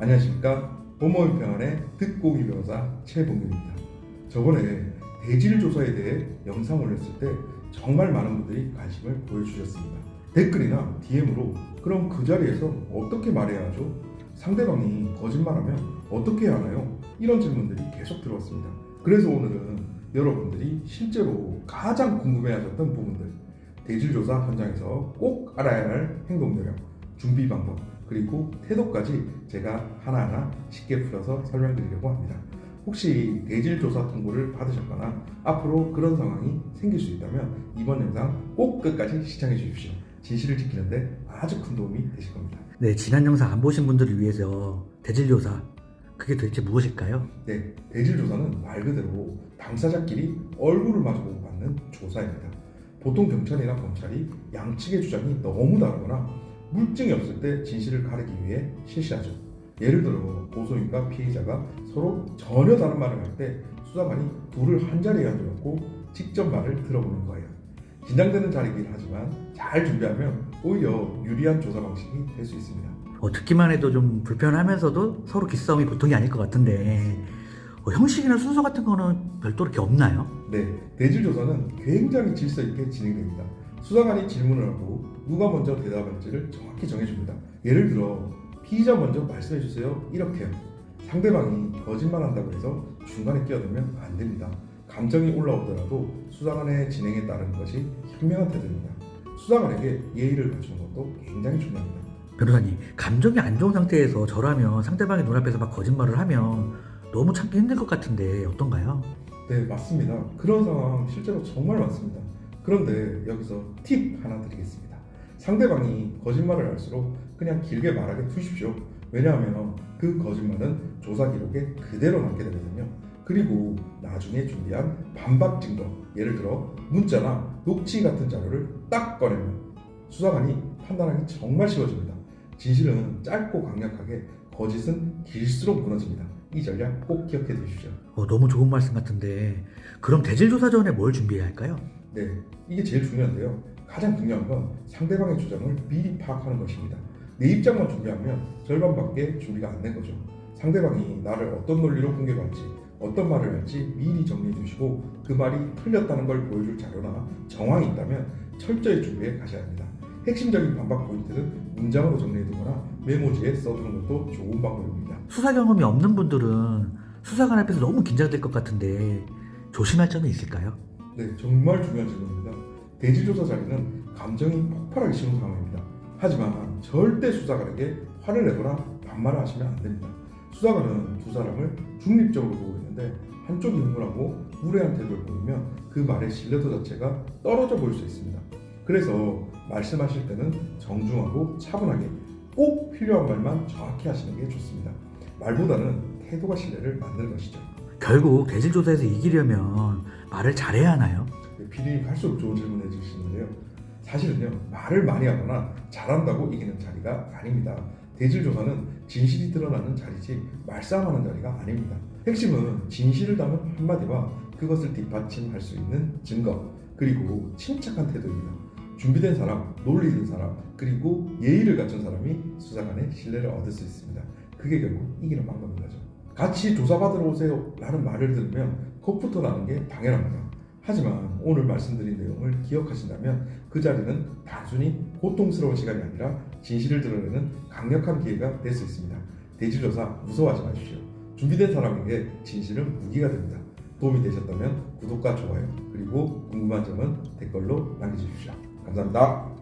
안녕하십니까 호모임평안의 듣고기 변호사 최봉규입니다 저번에 대질 조사에 대해 영상 올렸을 때 정말 많은 분들이 관심을 보여주셨습니다 댓글이나 DM으로 그럼 그 자리에서 어떻게 말해야 하죠? 상대방이 거짓말하면 어떻게 해야 하나요? 이런 질문들이 계속 들어왔습니다 그래서 오늘은 여러분들이 실제로 가장 궁금해하셨던 부분들 대질조사 현장에서 꼭 알아야 할 행동 요령, 준비 방법, 그리고 태도까지 제가 하나하나 쉽게 풀어서 설명드리려고 합니다. 혹시 대질조사 통보를 받으셨거나 앞으로 그런 상황이 생길 수 있다면 이번 영상 꼭 끝까지 시청해 주십시오. 진실을 지키는데 아주 큰 도움이 되실 겁니다. 네, 지난 영상 안 보신 분들을 위해서 대질조사 그게 도대체 무엇일까요? 네, 대질조사는 말 그대로 당사자끼리 얼굴을 마주보고 받는 조사입니다. 보통 경찰이나 검찰이 양측의 주장이 너무 다르거나 물증이 없을 때 진실을 가리기 위해 실시하죠. 예를 들어 고소인과 피해자가 서로 전혀 다른 말을 할 때 수사관이 둘을 한 자리에 앉혀놓고 직접 말을 들어보는 거예요. 긴장되는 자리이긴 하지만 잘 준비하면 오히려 유리한 조사 방식이 될 수 있습니다. 어, 듣기만 해도 좀 불편하면서도 서로 기싸움이 보통이 아닐 것 같은데 어, 형식이나 순서 같은 거는 별도로 이렇게 없나요? 네, 대질 조사는 굉장히 질서 있게 진행됩니다. 수사관이 질문을 하고 누가 먼저 대답할지를 정확히 정해줍니다. 예를 들어 피의자 먼저 말씀해 주세요 이렇게요. 상대방이 거짓말한다고 해서 중간에 끼어들면 안 됩니다. 감정이 올라오더라도 수사관의 진행에 따르는 것이 현명한 태도입니다. 수사관에게 예의를 갖추는 것도 굉장히 중요합니다. 변호사님, 감정이 안 좋은 상태에서 저라면 상대방의 눈앞에서 막 거짓말을 하면 너무 참기 힘들 것 같은데 어떤가요? 네, 맞습니다. 그런 상황 실제로 정말 많습니다. 그런데 여기서 팁 하나 드리겠습니다. 상대방이 거짓말을 할수록 그냥 길게 말하게 두십시오. 왜냐하면 그 거짓말은 조사 기록에 그대로 남게 되거든요. 그리고 나중에 준비한 반박 증거, 예를 들어 문자나 녹취 같은 자료를 딱 꺼내면 수사관이 판단하기 정말 쉬워집니다. 진실은 짧고 강력하게, 거짓은 길수록 무너집니다. 이 전략 꼭 기억해 두십시오. 어, 너무 좋은 말씀 같은데 그럼 대질조사 전에 뭘 준비해야 할까요? 네, 이게 제일 중요한데요. 가장 중요한 건 상대방의 주장을 미리 파악하는 것입니다. 내 입장만 준비하면 절반밖에 준비가 안 된 거죠. 상대방이 나를 어떤 논리로 공격할지, 어떤 말을 할지 미리 정리해 두시고 그 말이 틀렸다는 걸 보여줄 자료나 정황이 있다면 철저히 준비해 가셔야 합니다. 핵심적인 반박 포인트는 문장으로 정리해 두거나 메모지에 써두는 것도 좋은 방법입니다. 수사 경험이 없는 분들은 수사관 앞에서 너무 긴장될 것 같은데 조심할 점이 있을까요? 네, 정말 중요한 질문입니다. 대지조사 자리는 감정이 폭발하기 쉬운 상황입니다. 하지만 절대 수사관에게 화를 내거나 반말을 하시면 안 됩니다. 수사관은 두 사람을 중립적으로 보고 있는데 한쪽이 흥분하고 무례한 태도를 보이면 그 말의 신뢰도 자체가 떨어져 보일 수 있습니다. 그래서 말씀하실 때는 정중하고 차분하게 꼭 필요한 말만 정확히 하시는 게 좋습니다. 말보다는 태도가 신뢰를 만드는 것이죠. 결국 대질조사에서 이기려면 말을 잘해야 하나요? 피디님 할수록 좋은 질문 해주시는데요. 사실은요 말을 많이 하거나 잘한다고 이기는 자리가 아닙니다. 대질 조사는 진실이 드러나는 자리지 말싸움하는 자리가 아닙니다. 핵심은 진실을 담은 한마디와 그것을 뒷받침할 수 있는 증거 그리고 침착한 태도입니다. 준비된 사람, 논리 있는 사람, 그리고 예의를 갖춘 사람이 수사관의 신뢰를 얻을 수 있습니다. 그게 결국 이기는 방법인 거죠. 같이 조사받으러 오세요 라는 말을 들으면 겁부터 나는 게 당연합니다. 하지만 오늘 말씀드린 내용을 기억하신다면 그 자리는 단순히 고통스러운 시간이 아니라 진실을 드러내는 강력한 기회가 될 수 있습니다. 대질조사 무서워하지 마십시오. 준비된 사람에게 진실은 무기가 됩니다. 도움이 되셨다면 구독과 좋아요 그리고 궁금한 점은 댓글로 남겨주십시오. 감사합니다.